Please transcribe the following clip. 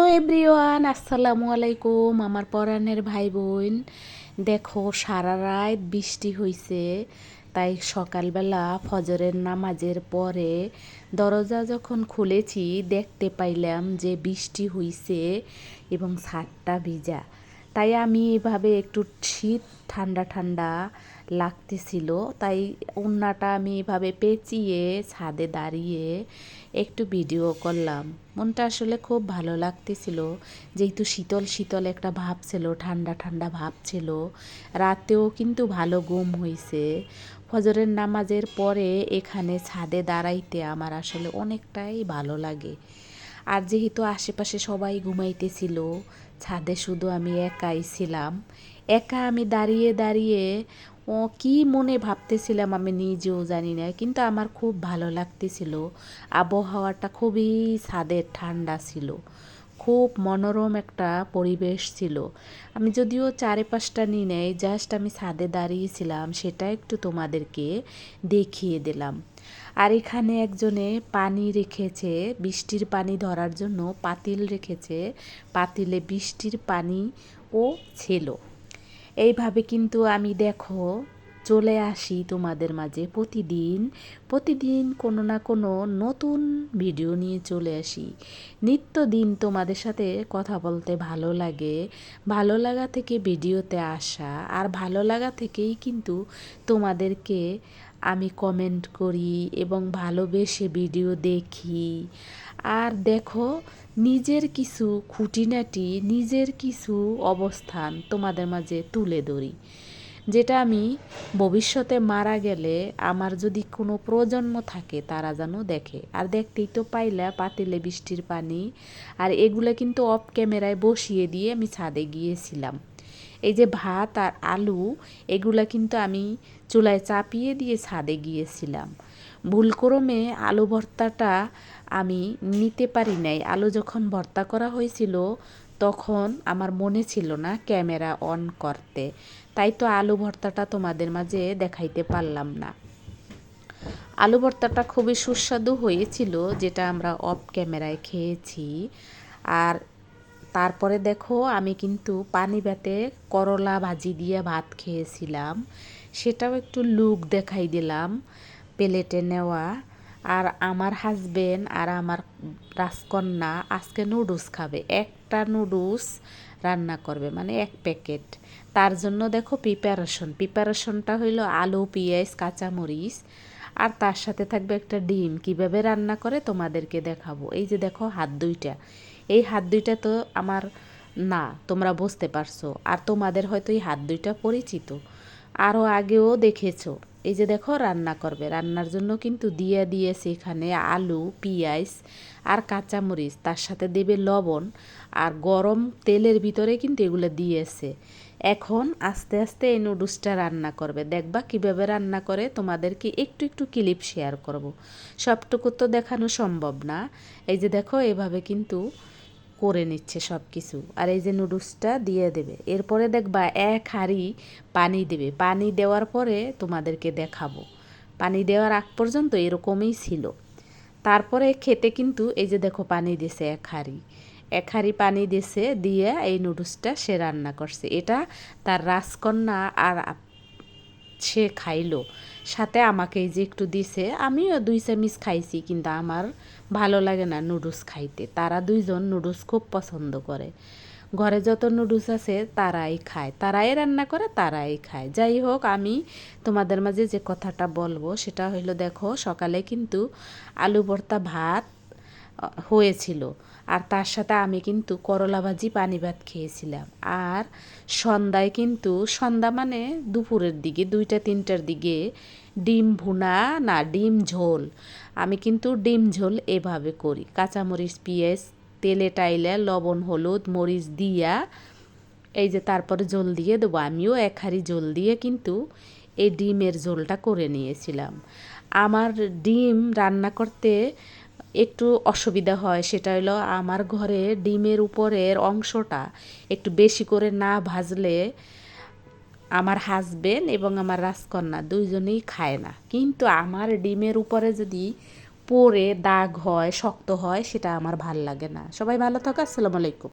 Hello everyone, আসসালামু আলাইকুম আমার পরাণের ভাই বোন দেখো, সারা রাত বৃষ্টি হয়েছে তাই সকালবেলা ফজরের নামাজের পরে দরজা যখন খুলেছি, দেখতে পাইলাম যে বৃষ্টি হইছে এবং ছাদটা ভিজা। তাই আমি এভাবে একটু শীত ঠান্ডা ঠান্ডা লাগতেছিল। তাই উন্নাটা আমি এভাবে পেঁচিয়ে ছাদে দাঁড়িয়ে একটু ভিডিও করলাম। মনটা আসলে খুব ভালো লাগতেছিল। যেহেতু শীতল শীতল একটা ভাব ছিল, ঠান্ডা ঠান্ডা ভাব ছিল, রাতেও কিন্তু ভালো ঘুম হয়েছে ফজরের নামাজের পরে এখানে ছাদে দাঁড়াইতে আমার আসলে অনেকটাই ভালো লাগে। আর যেহেতু আশেপাশে সবাই ঘুমাইতেছিল ছাদে শুধু আমি একাই ছিলাম। একা আমি দাঁড়িয়ে দাঁড়িয়ে, ও কি মনে ভাবতেছিলাম আমি নিজেও জানি না, কিন্তু আমার খুব ভালো লাগতেছিল। আবহাওয়াটা খুবই ছাদের ঠান্ডা ছিল। খুব মনোরম একটা পরিবেশ ছিল। আমি যদিও চারে পাঁচটা নিয়ে নেই জাস্ট আমি ছাদে দাঁড়িয়েছিলাম, সেটা একটু তোমাদেরকে দেখিয়ে দিলাম। আর এখানে একজনে পানি রেখেছে, বৃষ্টির পানি ধরার জন্য পাতিল রেখেছে, পাতিলে বৃষ্টির পানি ও ছিল। এইভাবে কিন্তু আমি দেখো চলে আসি তোমাদের মাঝে প্রতিদিন প্রতিদিন কোনো না কোনো নতুন ভিডিও নিয়ে চলে আসি। নিত্যদিন তোমাদের সাথে কথা বলতে ভালো লাগে, ভালো লাগা থেকে ভিডিওতে আসা, আর ভালো লাগা থেকেই কিন্তু তোমাদেরকে আমি কমেন্ট করি এবং ভালোবেসে ভিডিও দেখি। আর দেখো, নিজের কিছু খুঁটিনাটি, নিজের কিছু অবস্থান তোমাদের মাঝে তুলে ধরি। যেটা আমি ভবিষ্যতে মারা গেলে আমার যদি কোনো প্রজন্ম থাকে, তারা যেন দেখে। আর দেখতেই তো পাইলা পাতিলে বৃষ্টির পানি। আর এগুলো কিন্তু অফ ক্যামেরায় বসিয়ে দিয়ে আমি ছাদে গিয়েছিলাম। এই যে ভাত আর আলু, এগুলা কিন্তু আমি চুলায় চাপিয়ে দিয়ে ছাদে গিয়েছিলাম। ভুলক্রমে আলু ভর্তাটা আমি নিতে পারি নাই। আলু যখন ভর্তা করা হয়েছিল, তখন আমার মনে ছিল না ক্যামেরা অন করতে। তাই তো আলু ভর্তাটা তোমাদের মাঝে দেখাইতে পারলাম না। আলু ভর্তাটা খুবই সুস্বাদু হয়েছিল, যেটা আমরা অফ ক্যামেরায় খেয়েছি। আর তারপরে দেখো, আমি কিন্তু পানি ব্যাতে করলা ভাজি দিয়ে ভাত খেয়েছিলাম। সেটাও একটু লুক দেখাই দিলাম প্লেটে নেওয়া। আর আমার হাজবেন্ড আর আমার রাজকন্যা আজকে নুডলস খাবে। একটা নুডলস রান্না করবে মানে এক প্যাকেট। তার জন্য দেখো প্রিপারেশন প্রিপারেশনটা হইল আলু, পেঁয়াজ, কাঁচামরিচ, আর তার সাথে থাকবে একটা ডিম। কীভাবে রান্না করে তোমাদেরকে দেখাবো। এই যে দেখো হাত দুইটা। এই হাত দুইটা তো আমার না, তোমরা বুঝতে পারছ। আর তোমাদের হয়তো এই হাত দুইটা পরিচিত। আরও আগেও দেখেছ। এই যে দেখো রান্না করবে। রান্নার জন্য কিন্তু দিয়ে দিয়েছে এখানে আলু, পেঁয়াজ আর কাঁচামরিচ। তার সাথে দেবে লবণ আর গরম তেলের ভিতরে কিন্তু এগুলো দিয়েছে। এখন আস্তে আস্তে এই নুডলসটা রান্না করবে। দেখবা কীভাবে রান্না করে, তোমাদেরকে একটু একটু ক্লিপ শেয়ার করব। সবটুকু তো দেখানো সম্ভব না। এই যে দেখো, এভাবে কিন্তু করে নিচ্ছে সব কিছু আর এই যে নুডলসটা দিয়ে দেবে। এরপরে দেখবা এক হাঁড়ি পানি দেবে। পানি দেওয়ার পরে তোমাদেরকে দেখাবো। পানি দেওয়ার আগ পর্যন্ত এরকমই ছিল। তারপরে খেতে কিন্তু এই যে দেখো পানি দিছে এক হাঁড়ি। এক হাঁড়ি পানি দিছে, দিয়ে এই নুডলসটা সে রান্না করছে। এটা তার রাজকন্যা আর সে খাইলো। সাথে আমাকে যে একটু দিছে, আমিও দুই চামিচ খাইছি, কিন্তু আমার ভালো লাগে না নুডলস খাইতে। তারা দুইজন নুডলস খুব পছন্দ করে। ঘরে যত নুডলস আছে, তারাই খায়। তারাই রান্না করে, তারাই খায়। যাই হোক, আমি তোমাদের মাঝে যে কথাটা বলব, সেটা হইল, দেখো, সকালে কিন্তু আলু ভর্তা ভাত হয়েছিল। আর তার সাথে আমি কিন্তু করলা ভাজি পানি ভাত খেয়েছিলাম। আর সন্ধ্যায় কিন্তু, সন্ধ্যা মানে দুপুরের দিকে, দুইটা, তিনটার দিকে ডিম ভুনা, না, ডিম ঝোল। আমি কিন্তু ডিম ঝোল এভাবে করি। কাঁচামরিচ, পেঁয়াজ, তেলে টাইলে লবণ, হলুদ, মরিচ দিয়া এই যে তারপরে জল দিয়ে দেবো। আমিও এক হাঁড়ি জল দিয়ে কিন্তু এই ডিমের ঝোলটা করে নিয়েছিলাম। আমার ডিম রান্না করতে একটু অসুবিধা হয়, সেটা হলো আমার ঘরে ডিমের উপরের অংশটা একটু বেশি করে না ভাজলে আমার হাজবেন্ড এবং আমার রাজকন্যা দুইজনেই খায় না। কিন্তু আমার ডিমের উপরে যদি পরে দাগ হয়, শক্ত হয়, সেটা আমার ভালো লাগে না। সবাই ভালো থাকো, আসসালামু আলাইকুম।